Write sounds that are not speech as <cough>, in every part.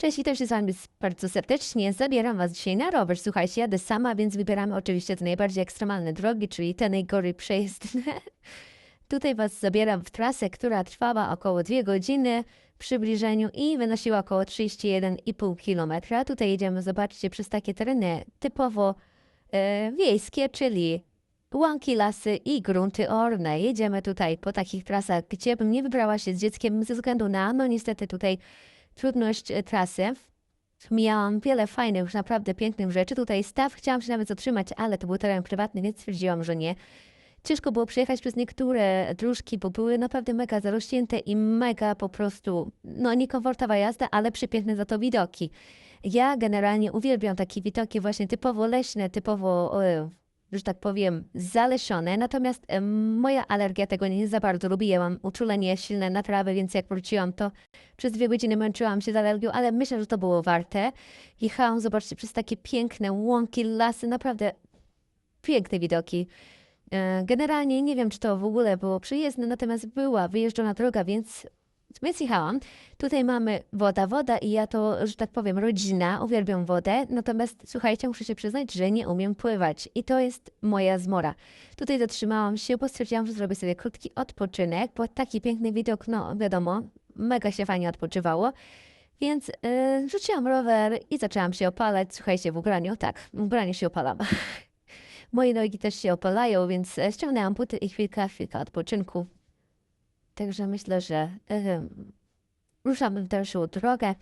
Cześć, witam się z Wami bardzo serdecznie. Zabieram Was dzisiaj na rower. Słuchajcie, jadę sama, więc wybieramy oczywiście te najbardziej ekstremalne drogi, czyli te najgorzej przejezdne. <laughs> Tutaj Was zabieram w trasę, która trwała około 2 godziny w przybliżeniu i wynosiła około 31,5 km. Tutaj jedziemy, zobaczcie, przez takie tereny typowo e, wiejskie, czyli łąki, lasy i grunty orne. Jedziemy tutaj po takich trasach, gdzie bym nie wybrała się z dzieckiem ze względu na, no niestety tutaj trudność e, trasy. Miałam wiele fajnych, naprawdę pięknych rzeczy. Tutaj staw chciałam się nawet zatrzymać, ale to był teren prywatny, więc stwierdziłam, że nie. Ciężko było przejechać przez niektóre dróżki, bo były naprawdę mega zarośnięte i mega po prostu, no niekomfortowa jazda, ale przepiękne za to widoki. Ja generalnie uwielbiam takie widoki właśnie typowo leśne, typowo, e, że tak powiem, zalesione, natomiast moja alergia tego nie za bardzo lubi. Ja mam uczulenie silne na trawę, więc jak wróciłam, to przez dwie godziny męczyłam się z alergią, ale myślę, że to było warte. Jechałam, zobaczcie, przez takie piękne łąki, lasy, naprawdę piękne widoki. E, Generalnie nie wiem, czy to w ogóle było przyjezdne, natomiast była wyjeżdżona droga, więc, więc jechałam. Tutaj mamy woda, woda i ja to, że tak powiem, rodzina, uwielbiam wodę, natomiast słuchajcie, muszę się przyznać, że nie umiem pływać i to jest moja zmora. Tutaj zatrzymałam się, bo stwierdziłam, że zrobię sobie krótki odpoczynek, bo taki piękny widok, no wiadomo, mega się fajnie odpoczywało. Więc yy, rzuciłam rower i zaczęłam się opalać. Słuchajcie, w ubraniu, tak, w ubraniu się opalam. <laughs> Moje nogi też się opalają, więc e, ściągnęłam buty i chwilka, chwilka odpoczynku. Także myślę, że ruszamy w dalszą drogę.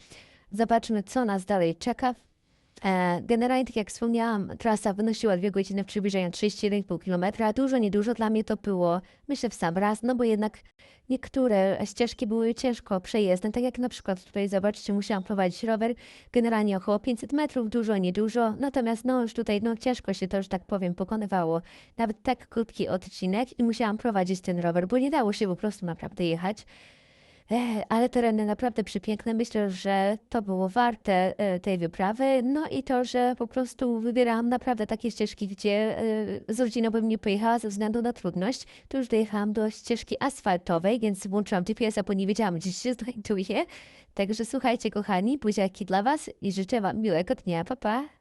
Zobaczmy, co nas dalej czeka. E, generalnie, tak jak wspomniałam, trasa wynosiła 2 godziny w przybliżeniu 31,5 km. Dużo, niedużo dla mnie to było, myślę, w sam raz, no bo jednak niektóre ścieżki były ciężko przejezdne, tak jak na przykład tutaj, zobaczcie, musiałam prowadzić rower, generalnie około 500 metrów, dużo, niedużo, natomiast no już tutaj, no ciężko się to, że tak powiem, pokonywało. Nawet tak krótki odcinek i musiałam prowadzić ten rower, bo nie dało się po prostu naprawdę jechać. Ale tereny naprawdę przepiękne. Myślę, że to było warte e, tej wyprawy. No i to, że po prostu wybierałam naprawdę takie ścieżki, gdzie e, z rodziną bym nie pojechała ze względu na trudność. To już dojechałam do ścieżki asfaltowej, więc włączyłam GPS-a, bo nie wiedziałam, gdzie się znajduję. Także słuchajcie, kochani, buziaki dla Was i życzę Wam miłego dnia. Pa, pa!